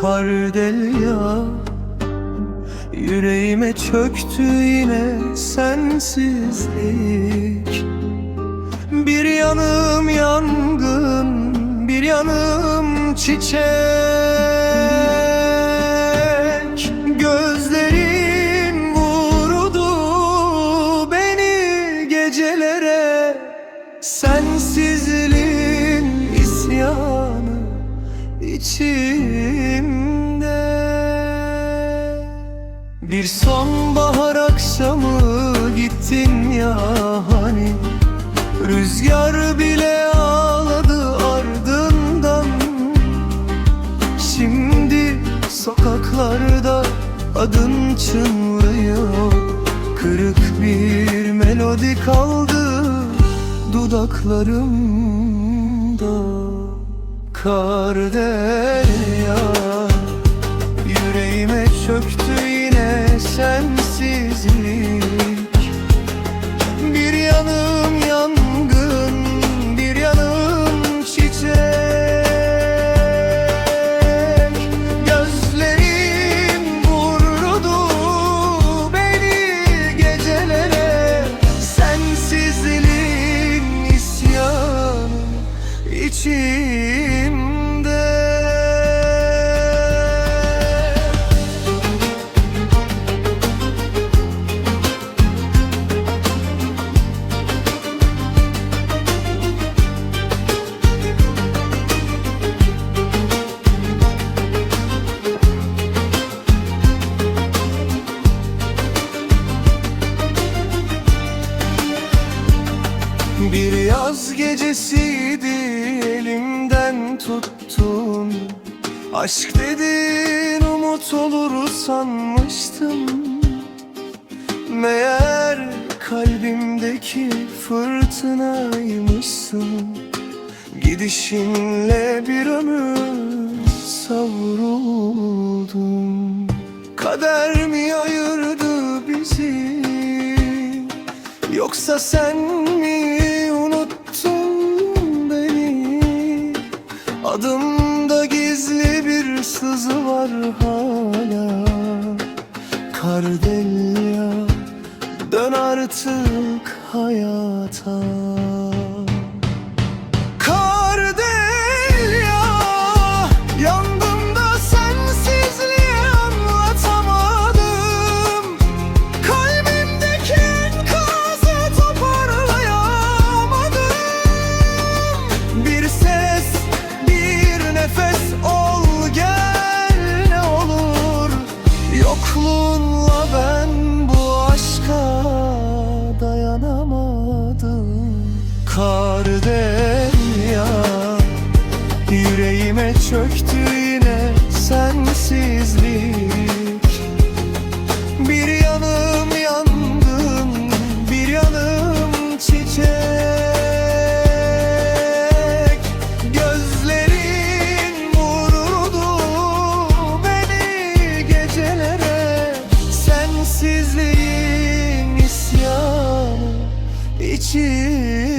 Kardelya Yüreğime çöktü yine sensizlik. Bir yanım yangın, bir yanım çiçek. İçimde. Bir sonbahar akşamı gittin ya hani. Rüzgar bile ağladı ardından. Şimdi sokaklarda adın çınlıyor. Kırık bir melodi kaldı dudaklarımda Kar derya. Yüreğime çöktü yine sensizlik Bir yaz gecesiydi elimden tuttun. Aşk dedin umut olur sanmıştım. Meğer kalbimdeki fırtınaymışsın. Gidişinle bir ömür savruldum. Kader mi ayırdı bizi? Yoksa sen Adımda gizli bir sızı var hala. Kardelya dön artık hayata çöktü yine sensizlik. Bir yanım yangın, bir yanım çiçek. Gözlerin vurdu beni gecelere. Sensizliğin isyanı içimde